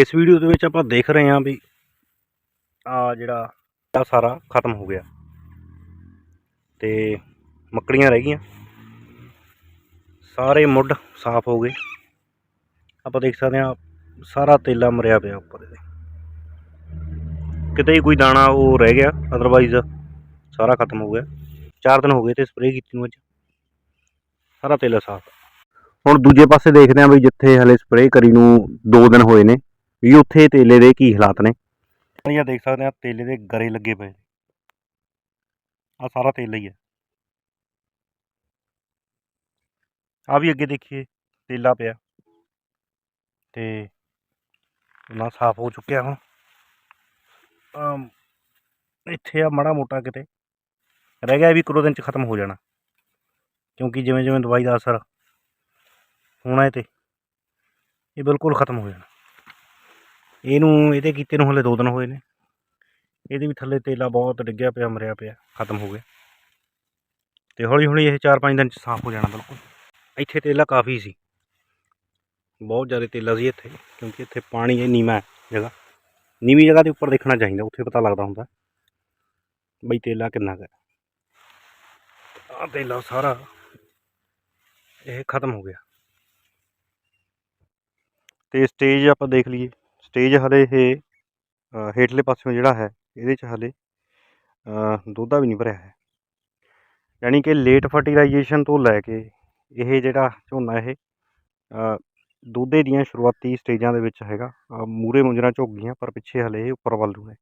ਇਸ ਵੀਡੀਓ ਦੇ ਵਿੱਚ ਆਪਾਂ ਦੇਖ ਰਹੇ ਹਾਂ ਵੀ ਆ ਜਿਹੜਾ ਆ ਸਾਰਾ ਖਤਮ ਹੋ ਗਿਆ। ਤੇ ਮੱਕੜੀਆਂ ਰਹਿ ਗਈਆਂ। ਸਾਰੇ ਮੁੱਢ ਸਾਫ਼ ਹੋ ਗਏ। ਆਪਾਂ ਦੇਖ ਸਕਦੇ ਹਾਂ ਸਾਰਾ ਤੇਲਾ ਮਰਿਆ ਪਿਆ ਉੱਪਰ ਇਹਦੇ। ਕਿਤੇ ਹੀ ਕੋਈ ਦਾਣਾ ਉਹ ਰਹਿ ਗਿਆ ਅਦਰਵਾਈਜ਼ ਸਾਰਾ ਖਤਮ ਹੋ ਗਿਆ। ਚਾਰ ਦਿਨ ਹੋ ਗਏ ਤੇ ਸਪਰੇਅ ਕੀਤੀ ਨੂੰ ਅੱਜ। ਸਾਰਾ ਤੇਲਾ ਸਾਫ਼। ਹੁਣ ਦੂਜੇ ਪਾਸੇ ਦੇਖਦੇ ਹਾਂ ਵੀ ਜਿੱਥੇ ਹਲੇ ਸਪਰੇਅ ਕਰੀ ਨੂੰ 2 ਦਿਨ ਹੋਏ ਨੇ। ਵੀ ਉੱਥੇ ਤੇਲੇ ਦੇ ਕੀ ਹਾਲਾਤ ਨੇ? ਇਹ ਦੇਖ ਸਕਦੇ ਆ ਤੇਲੇ ਦੇ ਗਰੇ ਲੱਗੇ ਪਏ ਆ ਸਾਰਾ ਤੇਲਾ ਹੀ ਹੈ। ਆ ਵੀ ਅੱਗੇ ਦੇਖੀਏ, ਤੇਲਾ ਪਿਆ। ਤੇ ਨਾ ਸਾਫ਼ ਹੋ ਚੁੱਕਿਆ ਹੁਣ। ਇੱਥੇ ਆ ਮੜਾ ਮੋਟਾ ਕਿਤੇ। ਰਹਿ ਗਿਆ ਇਹ ਵੀ ਇੱਕੋ ਦਿਨ ਚ ਖਤਮ ਹੋ ਜਾਣਾ। ਕਿਉਂਕਿ ਜਿਵੇਂ ਜਿਵੇਂ ਦਵਾਈ ਦਾ ਅਸਰ ਹੋਣਾ ਇਹ ਤੇ, ਇਹ ਬਿਲਕੁਲ ਖਤਮ ਹੋ ਜਾਣਾ। ਇਹਨੂੰ, ਇਹਦੇ ਕੀਤੇ ਨੂੰ ਹਲੇ ਦੋ ਦਿਨ ਹੋਏ ਨੇ। ਇਹਦੇ ਵੀ ਥੱਲੇ ਤੇਲਾ ਬਹੁਤ ਡਿੱਗਿਆ ਪਿਆ, ਮਰਿਆ ਪਿਆ, ਖਤਮ ਹੋ ਗਿਆ। ਤੇ ਹੌਲੀ ਹੌਲੀ ਇਹ 4-5 ਦਿਨ ਚ ਸਾਫ਼ ਹੋ ਜਾਣਾ ਬਿਲਕੁਲ। ਇੱਥੇ ਤੇਲਾ ਕਾਫੀ ਸੀ। ਬਹੁਤ ਜ਼ਿਆਦਾ ਤੇਲਾ ਸੀ ਇੱਥੇ, ਕਿਉਂਕਿ ਇੱਥੇ ਪਾਣੀ ਇਹ ਨੀਵਾਂ ਹੈ ਜਗ੍ਹਾ। ਨੀਵੀਂ ਜਗ੍ਹਾ ਦੇ ਉੱਪਰ ਦੇਖਣਾ ਚਾਹੀਦਾ, ਉੱਥੇ ਪਤਾ ਲੱਗਦਾ ਹੁੰਦਾ। ਬਈ ਤੇਲਾ ਕਿੰਨਾ ਕੁ ਹੈ। ਆ ਤੇਲਾ ਸਾਰਾ ਇਹ ਖਤਮ ਹੋ ਗਿਆ। ਤੇ ਸਟੇਜ ਆਪਾਂ ਦੇਖ ਲਈਏ। ਸਟੇਜ ਹਲੇ ਇਹ ਹੇਠਲੇ ਪਾਸਿਓਂ ਜਿਹੜਾ ਹੈ ਇਹਦੇ 'ਚ ਹਲੇ ਅ, ਦੋਧਾ ਵੀ ਨਹੀਂ ਭਰਿਆ ਹੈ। ਯਾਨੀ ਕਿ ਲੇਟ ਫਰਟੀਲਾਈਜੇਸ਼ਨ ਤੋਂ ਲੈ ਕੇ ਇਹ ਜਿਹੜਾ ਝੋਨਾ ਇਹ ਅ, ਦੋਧੇ ਦੀਆਂ ਸ਼ੁਰੂਆਤੀ ਸਟੇਜਾਂ ਦੇ ਵਿੱਚ ਹੈਗਾ ਮੂਰੇ ਮੁੰਜਰਾ ਝੁੱਕ ਗਈਆਂ ਪਰ ਪਿੱਛੇ ਹਲੇ ਇਹ ਉੱਪਰ ਵੱਲ ਨੂੰ ਹੈ।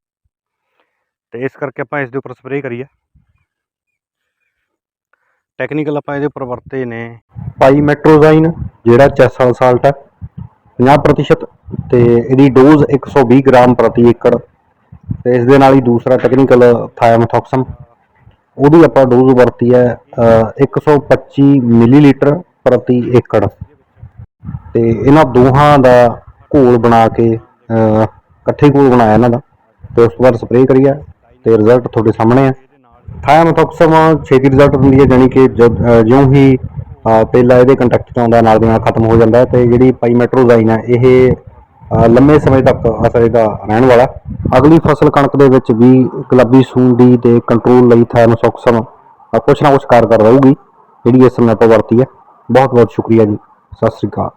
ਤੇ ਇਸ ਕਰਕੇ ਆਪਾਂ ਇਸ ਦੇ ਉੱਪਰ ਸਪਰੇਅ ਕਰੀਏ। ਟੈਕਨੀਕਲ ਆਪਾਂ ਇਹਦੇ ਉੱਪਰ ਵਰਤੇ ਨੇ ਪਾਈ ਮੈਟਰੋਜ਼ਾਈਨ ਜਿਹੜਾ ਚੈਸਲ ਸਾਲਟ ਹੈ। 50% ਤੇ ਇਹਦੀ ਡੋਜ਼ 120 ਗ੍ਰਾਮ ਪ੍ਰਤੀ ਏਕੜ ਤੇ ਇਸ ਦੇ ਨਾਲ ਹੀ ਦੂਸਰਾ ਟੈਕਨੀਕਲ ਥਾਇਆਮੈਥੋਕਸਮ ਉਹਦੀ ਆਪਾਂ ਡੋਜ਼ ਵਰਤੀ ਹੈ ਅ, 125 ਮਿਲੀਲੀਟਰ ਪ੍ਰਤੀ ਏਕੜ ਤੇ ਇਹਨਾਂ ਦੋਹਾਂ ਦਾ ਘੋਲ ਬਣਾ ਕੇ ਇਕੱਠੇ ਘੋਲ ਬਣਾਇਆ ਇਹਨਾਂ ਦਾ ਤੇ ਉਸ ਤੋਂ ਬਾਅਦ ਸਪਰੇਅ ਕਰੀਆ ਤੇ ਰਿਜ਼ਲਟ ਤੁਹਾਡੇ ਸਾਹਮਣੇ ਹੈ। ਥਾਇਆਮੈਥੋਕਸਮ ਛੇਤੀ ਰਿਜ਼ਲਟ ਦਿੰਦੀ ਹੈ ਜਾਣੀ ਕਿ ਜਿਉਂ ਹੀ ਤੇਲਾ ਇਹਦੇ ਕੰਟੈਕਟ 'ਚ ਆਉਂਦਾ ਨਾਲ ਦੀ ਨਾਲ ਖਤਮ ਹੋ ਜਾਂਦਾ ਹੈ ਤੇ ਜਿਹੜੀ ਪਾਈਮੈਟਰੋਜ਼ਾਈਨ ਹੈ ਇਹ ਲੰਮੇ ਸਮੇਂ ਤੱਕ ਅਸਰ ਇਹਦਾ ਰਹਿਣ ਵਾਲਾ ਅਗਲੀ ਫਸਲ ਕਣਕ ਦੇ ਵਿੱਚ ਵੀ ਗੁਲਾਬੀ ਸੁੰਡੀ ਦੇ ਕੰਟਰੋਲ ਲਈ ਥਾਇਆਮੈਥੋਕਸਮ ਅ, ਕੁਛ ਨਾ ਕੁਛ ਕਾਰਗਰ ਰਹੂਗੀ ਜਿਹੜੀ ਇਸ ਸਮੇਂ ਵਰਤੀ ਹੈ। ਬਹੁਤ ਬਹੁਤ ਸ਼ੁਕਰੀਆ ਜੀ। ਸਤਿ ਸ੍ਰੀ ਅਕਾਲ।